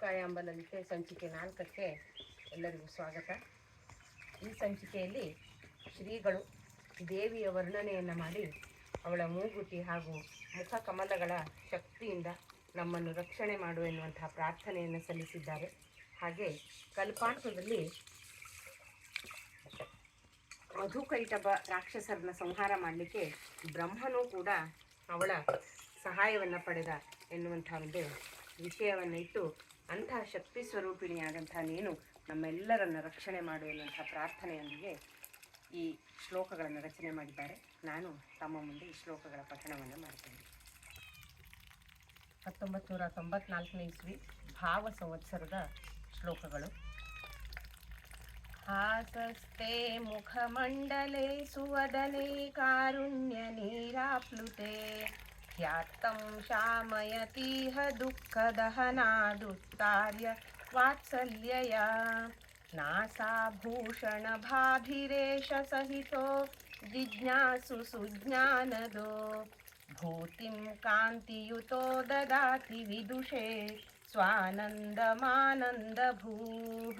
ಕಾಯಾಂಬ ನಂಬಿಕೆ ಸಂಚಿಕೆ ನಾಲ್ಕಕ್ಕೆ ಎಲ್ಲರಿಗೂ ಸ್ವಾಗತ. ಈ ಸಂಚಿಕೆಯಲ್ಲಿ ಶ್ರೀಗಳು ದೇವಿಯ ವರ್ಣನೆಯನ್ನು ಮಾಡಿ ಅವಳ ಮೂಗುತಿ ಹಾಗೂ ಮುಖ ಕಮಲಗಳ ಶಕ್ತಿಯಿಂದ ನಮ್ಮನ್ನು ರಕ್ಷಣೆ ಮಾಡು ಎನ್ನುವಂತಹ ಪ್ರಾರ್ಥನೆಯನ್ನು ಸಲ್ಲಿಸಿದ್ದಾರೆ. ಹಾಗೆ ಕಲ್ಪಾಂತದಲ್ಲಿ ಮಧುಕೈಟಭ ರಾಕ್ಷಸರನ್ನ ಸಂಹಾರ ಮಾಡಲಿಕ್ಕೆ ಬ್ರಹ್ಮನೂ ಕೂಡ ಅವಳ ಸಹಾಯವನ್ನು ಪಡೆದ ಎನ್ನುವಂಥ ಒಂದು ವಿಷಯವನ್ನು ಇಟ್ಟು ಅಂತಹ ಶಕ್ತಿ ಸ್ವರೂಪಿಣಿಯಾದಂಥ ನೀನು ನಮ್ಮೆಲ್ಲರನ್ನು ರಕ್ಷಣೆ ಮಾಡು ಎನ್ನುವಂಥ ಪ್ರಾರ್ಥನೆಯೊಂದಿಗೆ ಈ ಶ್ಲೋಕಗಳನ್ನು ರಚನೆ ಮಾಡಿದ್ದಾರೆ. ನಾನು ತಮ್ಮ ಮುಂದೆ ಈ ಶ್ಲೋಕಗಳ ಪಠಣವನ್ನು ಮಾಡ್ತೇನೆ. ಹತ್ತೊಂಬತ್ತು ನೂರ ತೊಂಬತ್ನಾಲ್ಕನೇ ಇಸ್ವಿ ಭಾವ ಸಂವತ್ಸರದ ಶ್ಲೋಕಗಳು. ಹಾಸಸ್ತೆ ಮುಖಮಂಡಲೆ ಸುವದನೆ ಕಾರುಣ್ಯ ನೀರಾಪ್ಲುತೆ ह्यात्तं शामयतीह दुःखदहनादुत्तार्य वात्सल्यया नासाभूषणभाभिरेशसहितो जिज्ञासु सुज्ञानदो भूतिं कान्तियुतो ददाति विदुषे स्वानन्दमानन्दभूः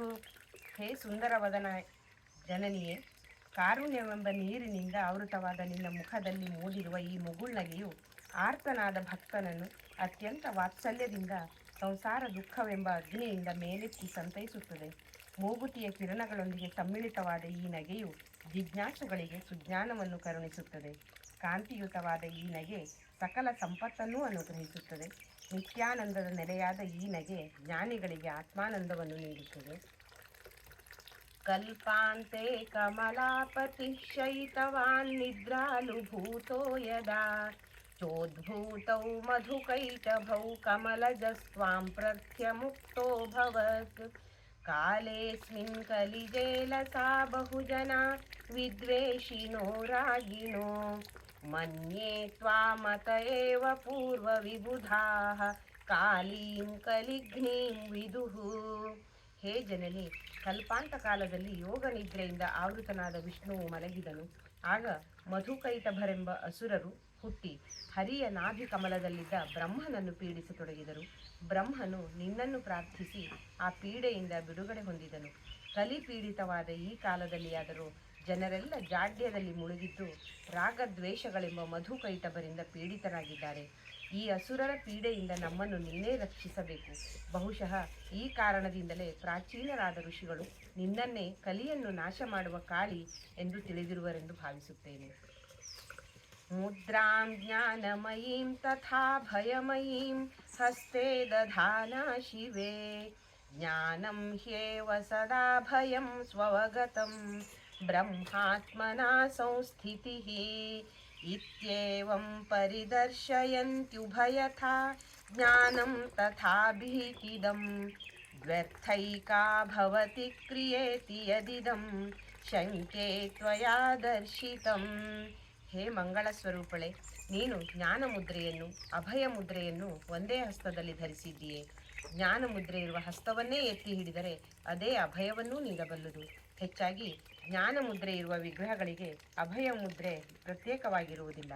ಹೇ ಸುಂದರವದನ ಜನನಿಯೇ ಕಾರುಣ್ಯವೆಂಬ ನೀರಿನಿಂದ ಆವೃತವಾದ ನಿನ್ನ ಮುಖದಲ್ಲಿ ಮೂಡಿರುವ ಈ ಮುಗುಳ್ನಗೆಯು ಆರ್ತನಾದ ಭಕ್ತನನ್ನು ಅತ್ಯಂತ ವಾತ್ಸಲ್ಯದಿಂದ ಸಂಸಾರ ದುಃಖವೆಂಬ ಅಗ್ನಿಯಿಂದ ಮೇಲೆತ್ತಿ ಸಂತೈಸುತ್ತದೆ. ಮೂಗುತಿಯ ಕಿರಣಗಳೊಂದಿಗೆ ಸಮ್ಮಿಳಿತವಾದ ಈ ನಗೆಯು ಜಿಜ್ಞಾಸುಗಳಿಗೆ ಸುಜ್ಞಾನವನ್ನು ಕರುಣಿಸುತ್ತದೆ. ಕಾಂತಿಯುತವಾದ ಈ ನಗೆ ಸಕಲ ಸಂಪತ್ತನ್ನೂ ಅನುಗ್ರಹಿಸುತ್ತದೆ. ನಿತ್ಯಾನಂದದ ನೆಲೆಯಾದ ಈ ನಗೆ ಜ್ಞಾನಿಗಳಿಗೆ ಆತ್ಮಾನಂದವನ್ನು ನೀಡುತ್ತದೆ. ಕಲ್ಪಾಂತೆ ಕಮಲಾಪತಿ ಶೈತವಾನ್ ನಿದ್ರಾಲು चोद्भूतौ मधुकैटभौ कमलजस्त्वां प्रथ्यमुक्तोऽभवत् कालेऽस्मिन् कलिजेलसा बहुजना विद्वेषिणो रागिणो मन्ये त्वामत एव पूर्वविबुधाः कालीं कलिघ्नीं विदुः ಹೇ ಜನನಿ ಕಲ್ಪಾಂತ ಕಾಲದಲ್ಲಿ ಯೋಗ ನಿದ್ರೆಯಿಂದ ಆವೃತನಾದ ವಿಷ್ಣುವು ಮಲಗಿದನು ಆಗ ಮಧುಕೈಟಭರೆಂಬ ಅಸುರರು ಹುಟ್ಟಿ ಹರಿಯ ನಾಭಿ ಕಮಲದಲ್ಲಿದ್ದ ಬ್ರಹ್ಮನನ್ನು ಪೀಡಿಸತೊಡಗಿದರು. ಬ್ರಹ್ಮನು ನಿನ್ನನ್ನು ಪ್ರಾರ್ಥಿಸಿ ಆ ಪೀಡೆಯಿಂದ ಬಿಡುಗಡೆ ಹೊಂದಿದನು. ಕಲಿ ಪೀಡಿತವಾದ ಈ ಕಾಲದಲ್ಲಿಯಾದರೂ ಜನರೆಲ್ಲ ಜಾಡ್ಯದಲ್ಲಿ ಮುಳುಗಿದ್ದು ರಾಗದ್ವೇಷಗಳೆಂಬ ಮಧುಕೈಟಭರಿಂದ ಪೀಡಿತರಾಗಿದ್ದಾರೆ. ಈ ಅಸುರರ ಪೀಡೆಯಿಂದ ನಮ್ಮನ್ನು ನೀನೇ ರಕ್ಷಿಸಬೇಕು. ಬಹುಶಃ ಈ ಕಾರಣದಿಂದಲೇ ಪ್ರಾಚೀನರಾದ ಋಷಿಗಳು ನಿನ್ನನ್ನೇ ಕಲಿಯನ್ನು ನಾಶ ಮಾಡುವ ಕಾಳಿ ಎಂದು ತಿಳಿದಿರುವರೆಂದು ಭಾವಿಸುತ್ತೇನೆ. मुद्रा ज्ञानमयी तथा भयमयी हस्ते दधाना शिवे। ज्ञानं ह्येव सदा भयं स्ववगतं, ब्रह्मात्मना संस्थितिः। इत्येवं परिदर्शयन्त्युभयथा ज्ञानं तथा भीतिदं द्व्यर्थैका भवति यदिदं, शङ्के त्वया दर्शितम्। ಹೇ ಮಂಗಳ ಸ್ವರೂಪಳೆ, ನೀನು ಜ್ಞಾನ ಮುದ್ರೆಯನ್ನು, ಅಭಯ ಮುದ್ರೆಯನ್ನು ಒಂದೇ ಹಸ್ತದಲ್ಲಿ ಧರಿಸಿದ್ದೀಯೆ. ಜ್ಞಾನ ಮುದ್ರೆ ಇರುವ ಹಸ್ತವನ್ನೇ ಎತ್ತಿ ಹಿಡಿದರೆ ಅದೇ ಅಭಯವನ್ನೂ ನೀಡಬಲ್ಲದು. ಹೆಚ್ಚಾಗಿ ಜ್ಞಾನ ಮುದ್ರೆ ಇರುವ ವಿಗ್ರಹಗಳಿಗೆ ಅಭಯ ಮುದ್ರೆ ಪ್ರತ್ಯೇಕವಾಗಿರುವುದಿಲ್ಲ.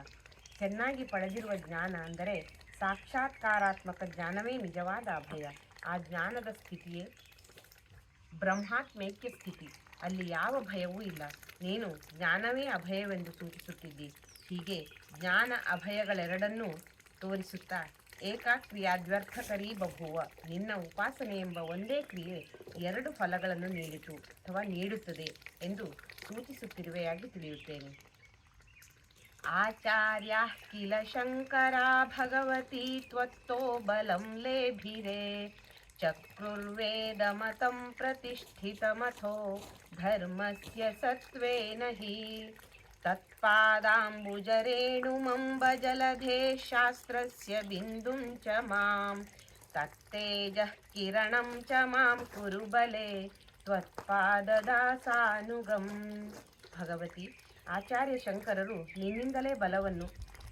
ಚೆನ್ನಾಗಿ ಪಡೆದಿರುವ ಜ್ಞಾನ ಅಂದರೆ ಸಾಕ್ಷಾತ್ಕಾರಾತ್ಮಕ ಜ್ಞಾನವೇ ನಿಜವಾದ ಅಭಯ. ಆ ಜ್ಞಾನದ ಸ್ಥಿತಿಯೇ ಬ್ರಹ್ಮಾತ್ಮೈಕ್ಯ ಸ್ಥಿತಿ? ಅಲ್ಲಿ ಯಾವ ಭಯವೂ ಇಲ್ಲ. ನೀನು ಜ್ಞಾನವೇ ಅಭಯವೆಂದು ಸೂಚಿಸುತ್ತಿದ್ದಿ. ಹೀಗೆ ಜ್ಞಾನ ಅಭಯಗಳೆರಡನ್ನೂ ತೋರಿಸುತ್ತಾ ಏಕಾಕ್ರಿಯಾದ್ವರ್ಥಕರೀ ಬಭುವ. ನಿನ್ನ ಉಪಾಸನೆ ಎಂಬ ಒಂದೇ ಕ್ರಿಯೆ ಎರಡು ಫಲಗಳನ್ನು ನೀಡಿತು ಅಥವಾ ನೀಡುತ್ತದೆ ಎಂದು ಸೂಚಿಸುತ್ತಿರುವೆಯಾಗಿ ತಿಳಿಯುತ್ತೇನೆ. ಆಚಾರ್ಯ ಕಿಲ ಶಂಕರ ಭಗವತಿ ತ್ವತ್ತೋ ಬಲಂ ಲೇಭಿರೆ ಚಕ್ರುರ್ವೇದಮತಂ ಪ್ರತಿಷ್ಠಿತಮಥೋ ಧರ್ಮಸ್ಯ ಸತ್ವೇನ ಹಿ तत्पादाम्बुजरेणुमम्बजलधे शास्त्रस्य बिन्दुं च मां तत्तेजः किरणं च मां कुरु बले ತ್ವತ್ಪಾದದಾಸಾನುಗಂ ಭಗವತಿ ಆಚಾರ್ಯ ಶಂಕರರು ನಿನ್ನಿಂದಲೇ ಬಲವನ್ನು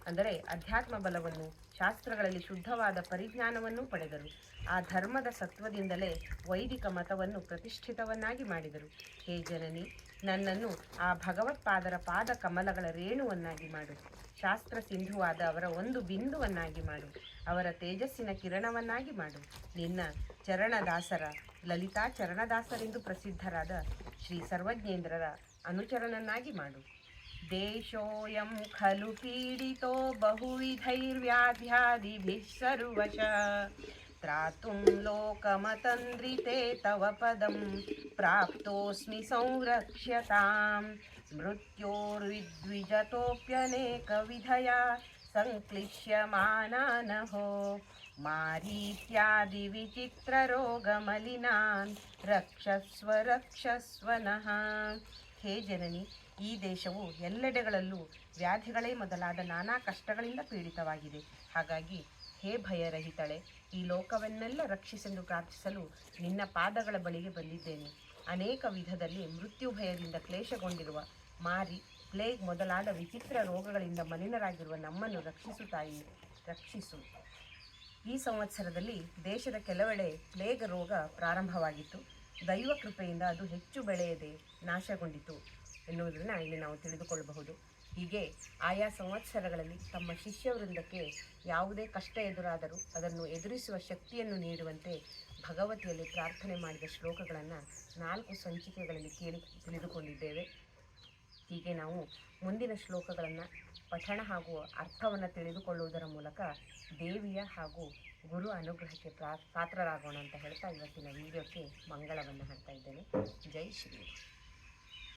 ಅಂದರೆ ಅಧ್ಯಾತ್ಮ ಬಲವನ್ನು ಶಾಸ್ತ್ರಗಳಲ್ಲಿ ಶುದ್ಧವಾದ ಪರಿಜ್ಞಾನವನ್ನು ಪಡೆದರು. ಆ ಧರ್ಮದ ಸತ್ವದಿಂದಲೇ ವೈದಿಕ ಮತವನ್ನು ಪ್ರತಿಷ್ಠಿತವನ್ನಾಗಿ ಮಾಡಿದರು. ಹೇ ಜನನಿ, ನನ್ನನ್ನು ಆ ಭಗವತ್ಪಾದರ ಪಾದ ಕಮಲಗಳ ರೇಣುವನ್ನಾಗಿ ಮಾಡು. ಶಾಸ್ತ್ರ ಸಿಂಧುವಾದ ಅವರ ಒಂದು ಬಿಂದುವನ್ನಾಗಿ ಮಾಡು. ಅವರ ತೇಜಸ್ಸಿನ ಕಿರಣವನ್ನಾಗಿ ಮಾಡು. ನಿನ್ನ ಚರಣದಾಸರ, ಲಲಿತಾ ಚರಣದಾಸರೆಂದು ಪ್ರಸಿದ್ಧರಾದ ಶ್ರೀ ಸರ್ವಜ್ಞೇಂದ್ರರ ಅನುಚರನನ್ನಾಗಿ ಮಾಡು. देशोऽयं खलु पीडितो बहुविधैर्व्याध्यादिभिः सर्वश। त्रातुं लोकमतन्द्रिते तव पदं प्राप्तोऽस्मि संरक्ष्यतां। मृत्योर्विद्विजतोऽप्यनेकविधया संक्लिश्यमानानहो मारीत्यादिविचित्ररोगमलिनान् रक्षस्व रक्षस्व नः। ಹೇ ಜನನಿ, ಈ ದೇಶವು ಎಲ್ಲೆಡೆಗಳಲ್ಲೂ ವ್ಯಾಧಿಗಳೇ ಮೊದಲಾದ ನಾನಾ ಕಷ್ಟಗಳಿಂದ ಪೀಡಿತವಾಗಿದೆ. ಹಾಗಾಗಿ ಹೇ ಭಯರಹಿತಳೆ, ಈ ಲೋಕವನ್ನೆಲ್ಲ ರಕ್ಷಿಸೆಂದು ಪ್ರಾರ್ಥಿಸಲು ನಿನ್ನ ಪಾದಗಳ ಬಳಿಗೆ ಬಂದಿದ್ದೇನೆ. ಅನೇಕ ವಿಧದಲ್ಲಿ ಮೃತ್ಯು ಭಯದಿಂದ ಕ್ಲೇಶಗೊಂಡಿರುವ ಮಾರಿ, ಪ್ಲೇಗ್ ಮೊದಲಾದ ವಿಚಿತ್ರ ರೋಗಗಳಿಂದ ಮಲಿನರಾಗಿರುವ ನಮ್ಮನ್ನು ರಕ್ಷಿಸು ತಾಯಿ, ರಕ್ಷಿಸು. ಈ ಸಂವತ್ಸರದಲ್ಲಿ ದೇಶದ ಕೆಲವೆಡೆ ಪ್ಲೇಗ್ ರೋಗ ಪ್ರಾರಂಭವಾಗಿತ್ತು. ದೈವ ಕೃಪೆಯಿಂದ ಅದು ಹೆಚ್ಚು ಬೆಳೆಯದೆ ನಾಶಗೊಂಡಿತು ಎನ್ನುವುದನ್ನು ಇಲ್ಲಿ ನಾವು ತಿಳಿದುಕೊಳ್ಳಬಹುದು. ಹೀಗೆ ಆಯಾ ಸಂವತ್ಸರಗಳಲ್ಲಿ ತಮ್ಮ ಶಿಷ್ಯವೃಂದಕ್ಕೆ ಯಾವುದೇ ಕಷ್ಟ ಎದುರಾದರೂ ಅದನ್ನು ಎದುರಿಸುವ ಶಕ್ತಿಯನ್ನು ನೀಡುವಂತೆ ಭಗವತಿಯಲ್ಲಿ ಪ್ರಾರ್ಥನೆ ಮಾಡಿದ ಶ್ಲೋಕಗಳನ್ನು ನಾಲ್ಕು ಸಂಚಿಕೆಗಳಲ್ಲಿ ಕೇಳಿ ತಿಳಿದುಕೊಂಡಿದ್ದೇವೆ. ಹೀಗೆ ನಾವು ಮುಂದಿನ ಶ್ಲೋಕಗಳನ್ನು ಪಠಣ ಹಾಗೂ ಅರ್ಥವನ್ನು ತಿಳಿದುಕೊಳ್ಳುವುದರ ಮೂಲಕ ದೇವಿಯ ಹಾಗೂ ಗುರು ಅನುಗ್ರಹಕ್ಕೆ ಪ್ರಾ, ಪಾತ್ರರಾಗೋಣ ಅಂತ ಹೇಳ್ತಾ ಇವತ್ತಿನ ವಿಡಿಯೋಕ್ಕೆ ಮಂಗಳವನ್ನು ಹಾಡ್ತಾ ಇದ್ದೇನೆ. ಜೈ ಶ್ರೀ